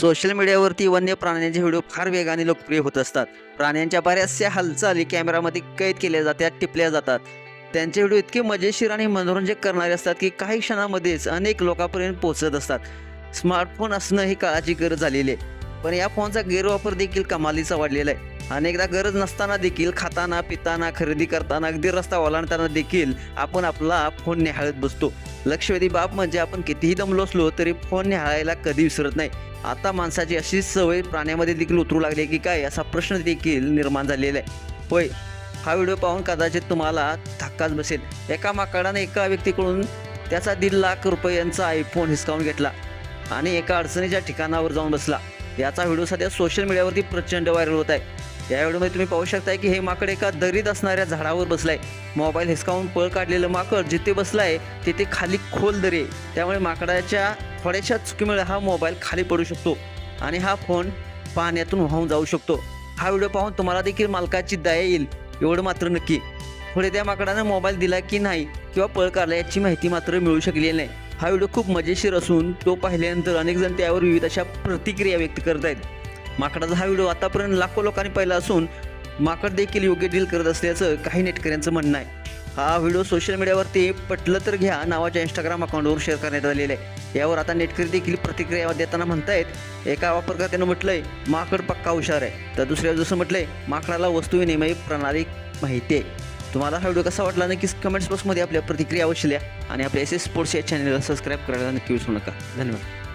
Social मीडियावरती वन्य प्राण्यांचे व्हिडिओ फार वेगाने लोकप्रिय होत असतात. प्राण्यांच्या बऱ्याचशा हालचाली कॅमेरामध्ये कैद केल्या जातात टिपल्या जातात. त्यांचे व्हिडिओ इतके मजेशीर आणि मनोरंजक करणारे असतात की काही क्षणामध्येच अनेक लोकांपर्यंत पोहोचत असतात. स्मार्टफोन असणं ही काळाची गरज झालेली आहे. पण या फोनचा गैरवापर देखील कमालीचा वाढलेला आहे. अनेकदा गरज नसताना देखील खाताना पिताना खरेदी करताना अगदी रस्ता ओलांडताना देखील आपण आपला फोन निहाळत बसतो. लक्षवेधी बाब म्हणजे आपण कितीही दमलो असलो तरी फोन निहाळायला कधी विसरत नाही. आता माणसाची अशी सवय प्राण्यामध्ये देखील उतरू लागली की काय असा प्रश्न देखील निर्माण झालेला आहे. होय हा व्हिडिओ पाहून कदाचित तुम्हाला धक्काच बसेल. एका माकडाने एका व्यक्तीकडून त्याचा दीड लाख रुपयांचा आयफोन हिसकावून घेतला आणि एका अडचणीच्या ठिकाणावर जाऊन बसला. याचा व्हिडिओ सध्या सोशल मीडियावरती प्रचंड व्हायरल होत आहे. या व्हिडिओमध्ये म्हणजे तुम्ही पाहू शकताय की हे माकड एका दरीत असणाऱ्या झाडावर बसलाय. मोबाईल हिसकावून पळ काढलेलं माकड जिथे बसलाय तिथे खाली खोल दरी आहे. त्यामुळे माकडाच्या थोड्याशा चुकीमुळे हा मोबाईल खाली पडू शकतो आणि हा फोन पाण्यातून वाहून जाऊ शकतो. हा व्हिडिओ पाहून तुम्हाला देखील मालकाची दया येईल एवढं मात्र नक्की. पुढे त्या माकडानं मोबाईल दिला की नाही किंवा पळ काढला याची माहिती मात्र मिळू शकलेली नाही. हा व्हिडिओ खूप मजेशीर असून तो पाहिल्यानंतर अनेक जण त्यावर विविध अशा प्रतिक्रिया व्यक्त करत आहेत माकडाचा हा व्हिडिओ आतापर्यंत लाखो लोकांनी पाहिला असून माकड देखील योग्य डील करत असल्याचं काही नेटकऱ्यांचं म्हणणं आहे. हा व्हिडिओ सोशल मीडियावरती पटलं तर घ्या नावाच्या इंस्टाग्राम अकाउंटवर शेअर करण्यात आलेला आहे. यावर आता नेटकरी देखील प्रतिक्रिया देताना म्हणतायत एका वापरकर्त्यानं म्हटलंय माकड पक्का हुशार आहे. तर दुसऱ्या जसं म्हटलंय माकडाला वस्तू विनिमय प्रणाली माहिती आहे. तुम्हाला हा व्हिडिओ कसा वाटला नक्कीच कमेंट्स बॉक्समध्ये आपल्या प्रतिक्रिया अवश्य लिहा आणि आपल्या एस एस स्पोर्ट्स या चॅनलला सबस्क्राईब करायला नक्की विसरू नका. धन्यवाद.